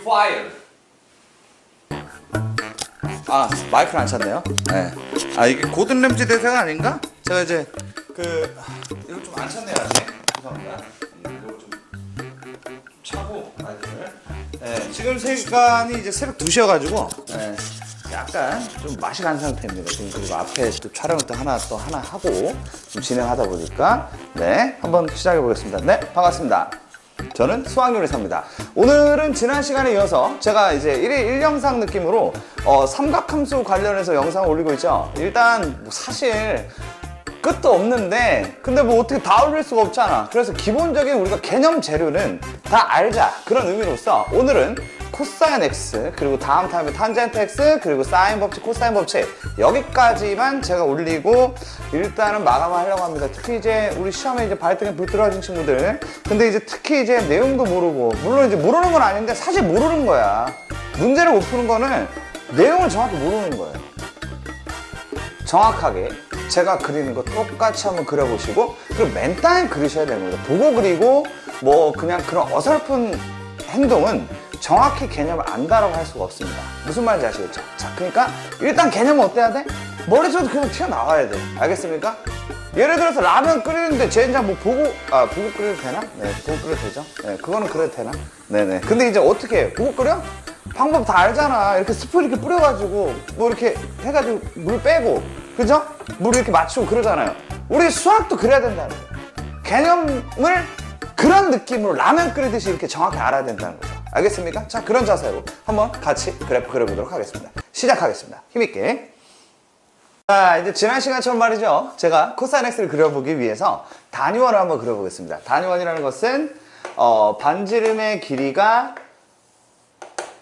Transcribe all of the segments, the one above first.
fire. 아 마이크를 안 찼네요. 네. 아 이게 고든 램지 대사가 아닌가? 제가 이제 그 이거 좀 안 찼네요 아직. 죄송합니다. 음, 이거 좀 차고 마이크를. 네, 지금 시간이 이제 새벽 2시여가지고 네, 약간 좀 맛이 간 상태입니다. 지금 그리고 앞에 또 촬영을 또 하나 또 하나 하고 좀 진행하다 보니까 네 한번 시작해 보겠습니다. 네 반갑습니다. 저는 수학요리사입니다. 오늘은 지난 시간에 이어서 제가 이제 1일 1영상 느낌으로 어, 삼각함수 관련해서 영상을 올리고 있죠. 일단 뭐 사실 끝도 없는데 근데 뭐 어떻게 다 올릴 수가 없잖아. 그래서 기본적인 우리가 개념 재료는 다 알자. 그런 의미로서 오늘은 코사인 x 그리고 다음 타입의 탄젠트 x 그리고 사인 법칙 코사인 법칙. 여기까지만 제가 올리고 일단은 마감을 하려고 합니다. 특히 이제 우리 시험에 이제 발등에 불 들어진 친구들. 근데 이제 특히 이제 내용도 모르고 물론 이제 모르는 건 아닌데 사실 모르는 거야. 문제를 못 푸는 거는 내용을 정확히 모르는 거예요. 정확하게 제가 그리는 거 똑같이 한번 그려보시고 그리고 맨땅에 그리셔야 되는 거예요. 보고 그리고 뭐 그냥 그런 어설픈 행동은 정확히 개념을 안다라고 할 수가 없습니다 무슨 말인지 아시겠죠? 자 그러니까 일단 개념은 어때야 돼? 머릿속에 그냥 튀어나와야 돼 알겠습니까? 예를 들어서 라면 끓이는데 젠장 뭐 보고 아 보고 끓여도 되나? 네 보고 끓여도 되죠 네 그거는 그래도 되나? 네네 근데 이제 어떻게 해? 보고 끓여? 방법 다 알잖아 이렇게 스프 이렇게 뿌려가지고 뭐 이렇게 해가지고 물 빼고 그죠? 물 이렇게 맞추고 그러잖아요 우리 수학도 그래야 된다는 거예요 개념을 그런 느낌으로 라면 끓이듯이 이렇게 정확히 알아야 된다는 거죠 알겠습니까? 자 그런 자세로 한번 같이 그래프 그려보도록 하겠습니다. 시작하겠습니다. 힘있게. 자 이제 지난 시간처럼 말이죠. 제가 코사인 x를 그려보기 위해서 단위원을 한번 그려보겠습니다. 단위원이라는 것은 어, 반지름의 길이가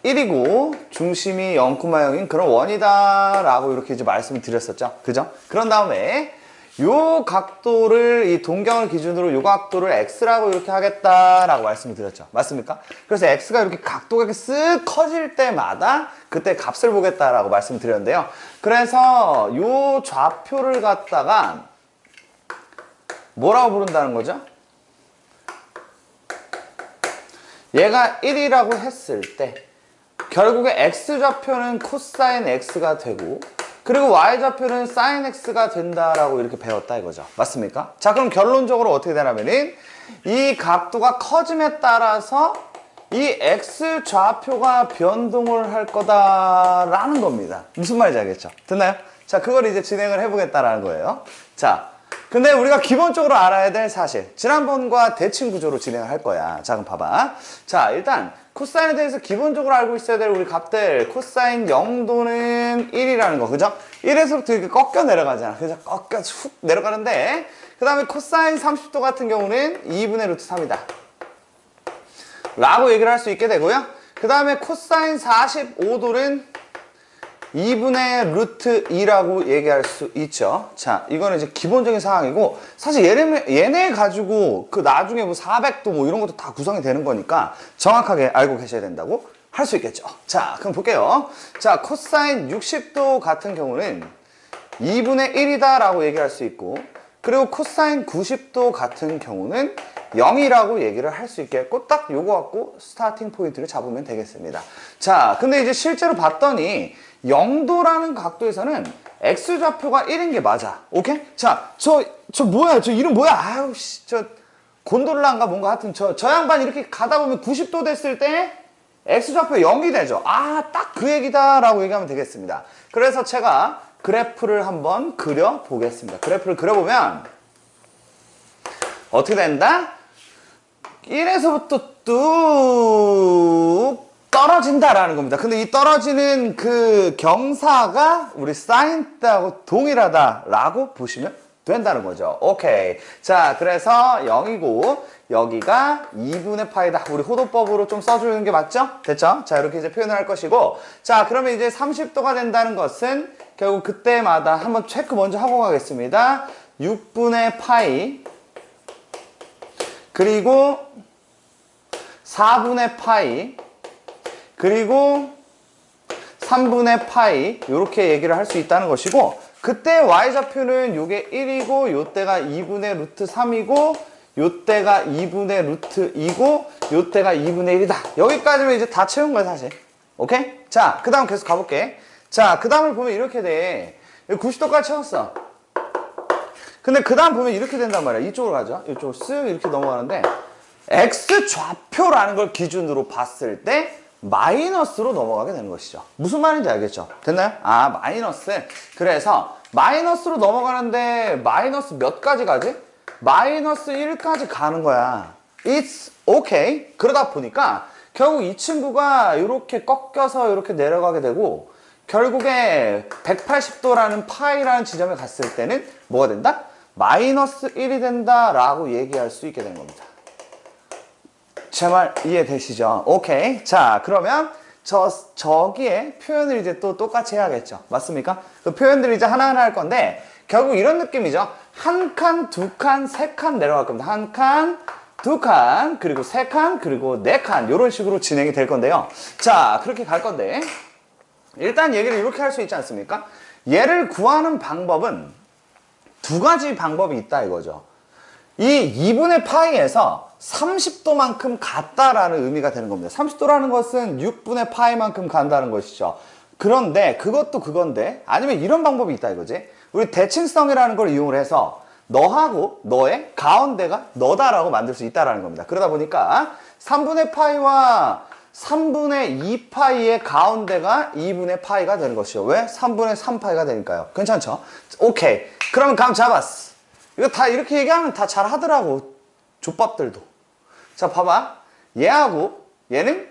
1이고 중심이 0,0인 그런 원이다 라고 이렇게 이제 말씀을 드렸었죠. 그죠? 그런 다음에 요 각도를 이 동경을 기준으로 요 각도를 x라고 이렇게 하겠다라고 말씀을 드렸죠 맞습니까? 그래서 x가 이렇게 각도가 이렇게 쓱 커질 때마다 그때 값을 보겠다라고 말씀을 드렸는데요 그래서 요 좌표를 갖다가 뭐라고 부른다는 거죠? 얘가 1이라고 했을 때 결국에 x좌표는 코사인 x가 되고 그리고 y좌표는 사인 x가 된다라고 이렇게 배웠다 이거죠 맞습니까? 자 그럼 결론적으로 어떻게 되냐면은 이 각도가 커짐에 따라서 이 x좌표가 변동을 할 거다라는 겁니다 무슨 말인지 알겠죠? 됐나요? 자 그걸 이제 진행을 해보겠다라는 거예요 자 근데 우리가 기본적으로 알아야 될 사실 지난번과 대칭 구조로 진행을 할 거야. 자 그럼 봐봐. 자 일단 코사인에 대해서 기본적으로 알고 있어야 될 우리 값들. 코사인 0도는 1이라는 거 그죠? 1에서부터 이렇게 꺾여 내려가잖아. 그래서 꺾여 훅 내려가는데 그 다음에 코사인 30도 같은 경우는 2분의 루트 3이다. 라고 얘기를 할 수 있게 되고요. 그 다음에 코사인 45도는 2분의 루트 2라고 얘기할 수 있죠. 자, 이거는 이제 기본적인 상황이고, 사실 얘네, 얘네 가지고 그 나중에 뭐 400도 뭐 이런 것도 다 구성이 되는 거니까 정확하게 알고 계셔야 된다고 할 수 있겠죠. 자, 그럼 볼게요. 자, 코사인 60도 같은 경우는 2분의 1이다 라고 얘기할 수 있고, 그리고 코사인 90도 같은 경우는 0이라고 얘기를 할 수 있겠고 딱 요거 갖고 스타팅 포인트를 잡으면 되겠습니다. 자 근데 이제 실제로 봤더니 0도라는 각도에서는 x좌표가 1인 게 맞아. 오케이? 자 저 저 뭐야? 저 이름 뭐야? 아유 씨 저 곤돌라인가 뭔가 하여튼 저, 저 양반 이렇게 가다 보면 90도 됐을 때 x좌표 0이 되죠. 아 딱 그 얘기다 라고 얘기하면 되겠습니다. 그래서 제가 그래프를 한번 그려 보겠습니다. 그래프를 그려보면 어떻게 된다? 1에서부터 뚝 떨어진다라는 겁니다. 근데 이 떨어지는 그 경사가 우리 사인 때하고 동일하다라고 보시면 된다는 거죠. 오케이. 자, 그래서 0이고 여기가 2분의 파이다. 우리 호도법으로 좀 써주는 게 맞죠? 됐죠? 자, 이렇게 이제 표현을 할 것이고 자, 그러면 이제 30도가 된다는 것은 결국 그때마다 한번 체크 먼저 하고 가겠습니다. 6분의 파이 그리고 4분의 파이 그리고 3분의 파이 이렇게 얘기를 할 수 있다는 것이고 그때 y좌표는 요게 1이고 요때가 2분의 루트 3이고 요때가 2분의 루트 2고 요때가 2분의 1이다. 여기까지면 이제 다 채운 거야 사실. 오케이? 자, 그 다음 계속 가볼게. 자, 그 다음을 보면 이렇게 돼. 90도까지 채웠어. 근데 그 다음 보면 이렇게 된단 말이야. 이쪽으로 가죠. 이쪽으로 쓱 이렇게 넘어가는데 x 좌표라는 걸 기준으로 봤을 때 마이너스로 넘어가게 되는 것이죠. 무슨 말인지 알겠죠? 됐나요? 아, 마이너스. 그래서 마이너스로 넘어가는데 마이너스 몇 가지 가지? 마이너스 1까지 가는 거야. It's okay. 그러다 보니까 결국 이 친구가 이렇게 꺾여서 이렇게 내려가게 되고 결국에 180도라는 파이라는 지점에 갔을 때는 뭐가 된다? 마이너스 1이 된다라고 얘기할 수 있게 되는 겁니다. 제 말 이해되시죠? 오케이. 자, 그러면 저, 저기에 표현을 이제 또 똑같이 해야겠죠. 맞습니까? 그 표현들을 이제 하나하나 할 건데, 결국 이런 느낌이죠. 한 칸, 두 칸, 세 칸 내려갈 겁니다. 한 칸, 두 칸, 그리고 세 칸, 그리고 네 칸. 이런 식으로 진행이 될 건데요. 자, 그렇게 갈 건데, 일단 얘기를 이렇게 할 수 있지 않습니까? 얘를 구하는 방법은 두 가지 방법이 있다 이거죠. 이 2분의 파이에서 30도만큼 갔다라는 의미가 되는 겁니다. 30도라는 것은 6분의 파이만큼 간다는 것이죠. 그런데 그것도 그건데 아니면 이런 방법이 있다 이거지. 우리 대칭성이라는 걸 이용을 해서 너하고 너의 가운데가 너다라고 만들 수 있다라는 겁니다. 그러다 보니까 3분의 파이와 3분의 2파이의 가운데가 2분의 파이가 되는 것이죠. 왜? 3분의 3파이가 되니까요. 괜찮죠? 오케이. 그러면 감 잡았어. 이거 다 이렇게 얘기하면 다 잘 하더라고. 족밥들도. 자, 봐봐. 얘하고 얘는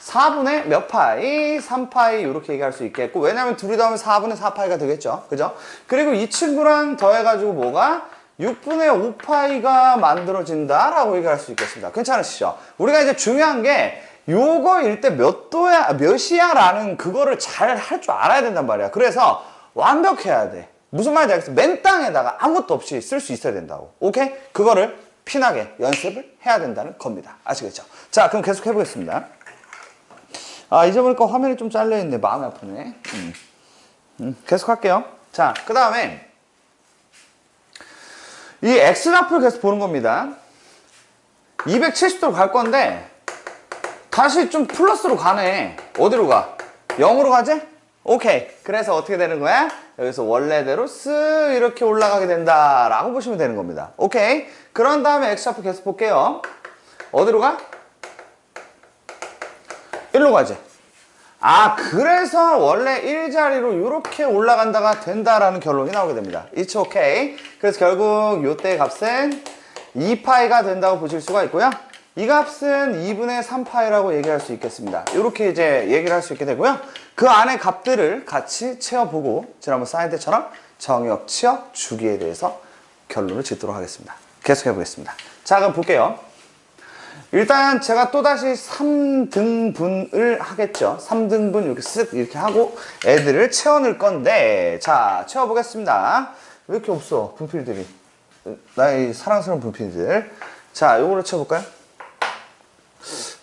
4분의 몇 파이, 3파이 이렇게 얘기할 수 있겠고 왜냐면 둘이 더하면 4분의 4파이가 되겠죠. 그죠? 그리고 이 친구랑 더해가지고 뭐가 6분의 5파이가 만들어진다라고 얘기할 수 있겠습니다. 괜찮으시죠? 우리가 이제 중요한 게 요거 일 때 몇 도야, 몇이야 라는 그거를 잘 할 줄 알아야 된단 말이야. 그래서 완벽해야 돼. 무슨 말인지 알겠어? 맨 땅에다가 아무것도 없이 쓸 수 있어야 된다고. 오케이? 그거를 피나게 연습을 해야 된다는 겁니다. 아시겠죠? 자, 그럼 계속 해보겠습니다. 아, 잊어버릴까 화면이 좀 잘려있네. 마음이 아프네. 음. 음, 계속 할게요. 자, 그 다음에 이 X좌표를 계속 보는 겁니다. 270도로 갈 건데 다시 좀 플러스로 가네. 어디로 가? 0으로 가지? 오케이. 그래서 어떻게 되는 거야? 여기서 원래대로 쓱 이렇게 올라가게 된다 라고 보시면 되는 겁니다. 오케이. 그런 다음에 X좌표 계속 볼게요. 어디로 가? 1로 가지. 아, 그래서 원래 일자리로 이렇게 올라간다가 된다라는 결론이 나오게 됩니다. It's okay. 그래서 결국 요때 값은 2파이가 된다고 보실 수가 있고요. 이 값은 2분의 3파이라고 얘기할 수 있겠습니다. 이렇게 이제 얘기를 할 수 있게 되고요. 그 안에 값들을 같이 채워보고 지난번 쌓인 때처럼 정역, 치역, 주기에 대해서 결론을 짓도록 하겠습니다. 계속 해 보겠습니다. 자, 그럼 볼게요. 일단 제가 또다시 3등분을 하겠죠. 3등분 이렇게 쓱 이렇게 하고 애들을 채워 넣을 건데 자 채워 보겠습니다. 왜 이렇게 없어 분필들이 나의 사랑스러운 분필들 자 요걸로 채워볼까요?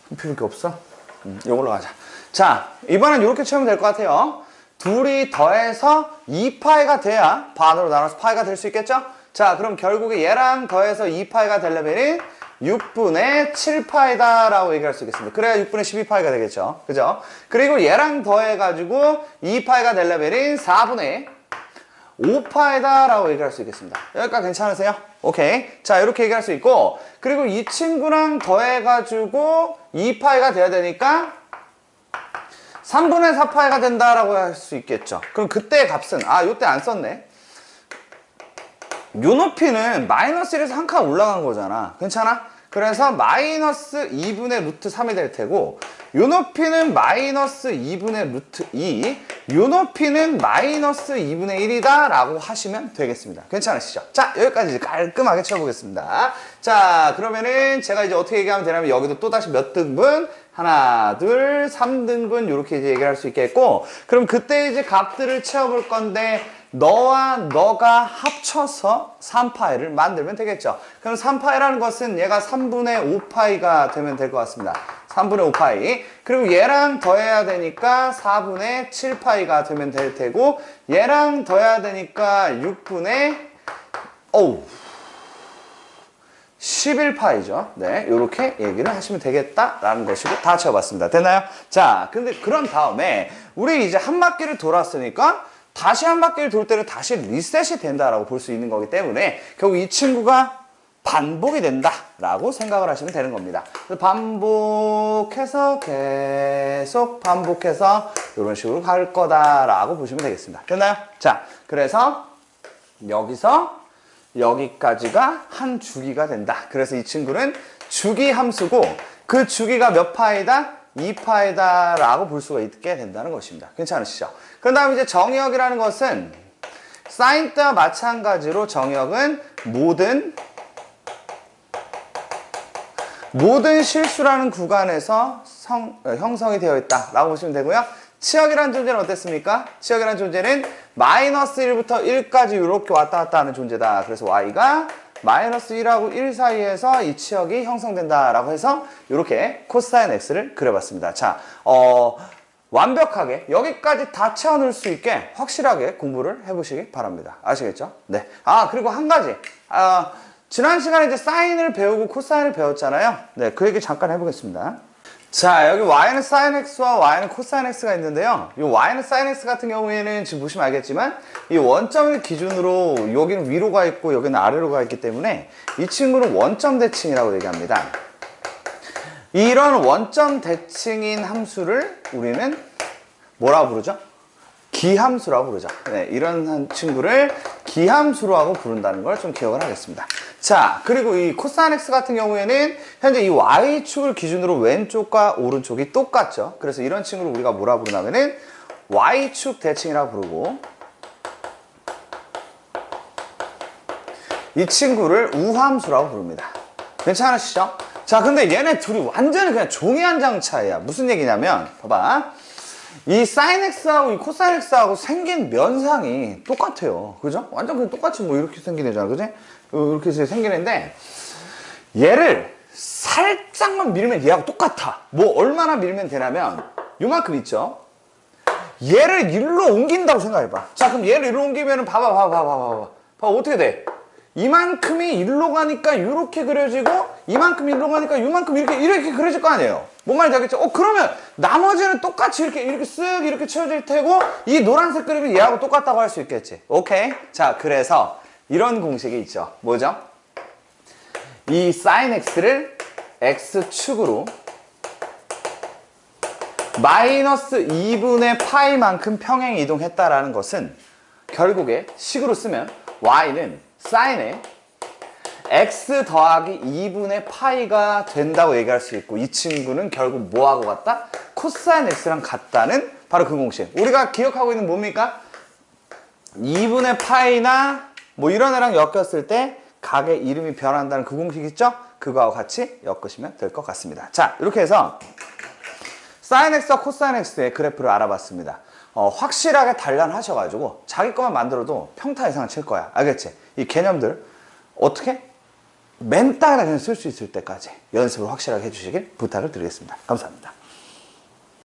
분필 이렇게 없어? 음, 요걸로 가자. 자 이번엔 이렇게 채우면 될 것 같아요. 둘이 더해서 2파이가 돼야 반으로 나눠서 파이가 될 수 있겠죠? 자 그럼 결국에 얘랑 더해서 2파이가 되려면은 6분의 7파이다 라고 얘기할 수 있겠습니다. 그래야 6분의 12파이가 되겠죠. 그죠? 그리고 얘랑 더해가지고 2파이가 되려면은 4분의 5파이다 라고 얘기할 수 있겠습니다. 여기까지 괜찮으세요? 오케이. 자, 이렇게 얘기할 수 있고, 그리고 이 친구랑 더해가지고 2파이가 돼야 되니까 3분의 4파이가 된다라고 할 수 있겠죠. 그럼 그때의 값은, 아, 요때 안 썼네. 요 높이는 마이너스 1에서 한 칸 올라간 거잖아. 괜찮아? 그래서 마이너스 2분의 루트 3이 될 테고 요 높이는 마이너스 2분의 루트 2, 요 높이는 마이너스 2분의 1이다 라고 하시면 되겠습니다. 괜찮으시죠? 자, 여기까지 깔끔하게 쳐보겠습니다. 자, 그러면은 제가 이제 어떻게 얘기하면 되냐면 여기도 또다시 몇 등분? 하나, 둘, 3등분 이렇게 이제 얘기를 할 수 있겠고 그럼 그때 이제 값들을 채워볼 건데 너와 너가 합쳐서 3파이를 만들면 되겠죠. 그럼 3파이라는 것은 얘가 3분의 5파이가 되면 될 것 같습니다. 3분의 5파이. 그리고 얘랑 더해야 되니까 4분의 7파이가 되면 될 테고 얘랑 더해야 되니까 6분의 어우 11파이죠. 네, 이렇게 얘기를 하시면 되겠다라는 것이고 다 채워봤습니다. 됐나요? 자, 근데 그런 다음에 우리 이제 한 바퀴를 돌았으니까 다시 한 바퀴를 돌 때는 다시 리셋이 된다라고 볼 수 있는 거기 때문에 결국 이 친구가 반복이 된다라고 생각을 하시면 되는 겁니다. 반복해서 계속 반복해서 이런 식으로 갈 거다라고 보시면 되겠습니다. 됐나요? 자, 그래서 여기서 여기까지가 한 주기가 된다. 그래서 이 친구는 주기 함수고 그 주기가 몇 파이다? 2파이다 라고 볼 수가 있게 된다는 것입니다. 괜찮으시죠? 그 다음 이제 정의역이라는 것은 사인 때와 마찬가지로 정의역은 모든 모든 실수라는 구간에서 성- 어, 형성이 되어 있다라고 보시면 되고요. 치역이라는 존재는 어땠습니까? 치역이라는 존재는 마이너스 1부터 1까지 이렇게 왔다 갔다 하는 존재다. 그래서 y가 마이너스 1하고 1 사이에서 이 치역이 형성된다라고 해서 이렇게 코사인 x를 그려봤습니다. 자, 어, 완벽하게 여기까지 다 채워넣을 수 있게 확실하게 공부를 해보시기 바랍니다. 아시겠죠? 네. 아, 그리고 한 가지. 아, 지난 시간에 이제 사인을 배우고 코사인을 배웠잖아요. 네, 그 얘기 잠깐 해보겠습니다. 자, 여기 y는 sin x와 y는 cosine x가 있는데요. 이 y는 sin x 같은 경우에는 지금 보시면 알겠지만 이 원점을 기준으로 여기는 위로 가 있고 여기는 아래로 가 있기 때문에 이 친구는 원점 대칭이라고 얘기합니다. 이런 원점 대칭인 함수를 우리는 뭐라고 부르죠? 기함수라고 부르죠. 네, 이런 한 친구를 기함수로 하고 부른다는 걸 좀 기억을 하겠습니다. 자, 그리고 이 코사인 x 같은 경우에는 현재 이 y축을 기준으로 왼쪽과 오른쪽이 똑같죠. 그래서 이런 친구를 우리가 뭐라 부르냐면은 y축 대칭이라고 부르고 이 친구를 우함수라고 부릅니다. 괜찮으시죠? 자, 근데 얘네 둘이 완전히 그냥 종이 한 장 차이야. 무슨 얘기냐면, 봐봐. 이 사인 x하고 이 코사인 x하고 생긴 면상이 똑같아요. 그죠? 완전 그냥 똑같이 뭐 이렇게 생긴 애잖아. 그지? 이렇게 해서 생긴 애인데, 얘를 살짝만 밀면 얘하고 똑같아. 뭐 얼마나 밀면 되냐면, 요만큼 있죠? 얘를 일로 옮긴다고 생각해봐. 자, 그럼 얘를 일로 옮기면은 봐봐, 봐봐, 봐봐, 봐봐. 봐, 어떻게 돼? 이만큼이 일로 가니까 이렇게 그려지고, 이만큼 일로 가니까 이만큼 이렇게, 이렇게 그려질 거 아니에요? 뭔 말인지 알겠죠? 어, 그러면 나머지는 똑같이 이렇게, 이렇게 쓱 이렇게 채워질 테고, 이 노란색 그림이 얘하고 똑같다고 할 수 있겠지. 오케이? 자, 그래서 이런 공식이 있죠. 뭐죠? 이 sin x를 x축으로 마이너스 2분의 파이만큼 평행 이동했다라는 것은 결국에 식으로 쓰면 y는 sin에 x 더하기 2분의 파이가 된다고 얘기할 수 있고 이 친구는 결국 뭐하고 같다? 코사인 x랑 같다는 바로 그 공식. 우리가 기억하고 있는 뭡니까? 2분의 파이나 뭐 이런 애랑 엮였을 때 각의 이름이 변한다는 그 공식 있죠? 그거하고 같이 엮으시면 될 것 같습니다. 자, 이렇게 해서 사인 x와 코사인 x의 그래프를 알아봤습니다. 어, 확실하게 단련하셔가지고 자기 것만 만들어도 평타 이상을 칠 거야. 알겠지? 이 개념들 어떻게? 맨 땅에다 그냥 쓸수 있을 때까지 연습을 확실하게 해주시길 부탁을 드리겠습니다. 감사합니다.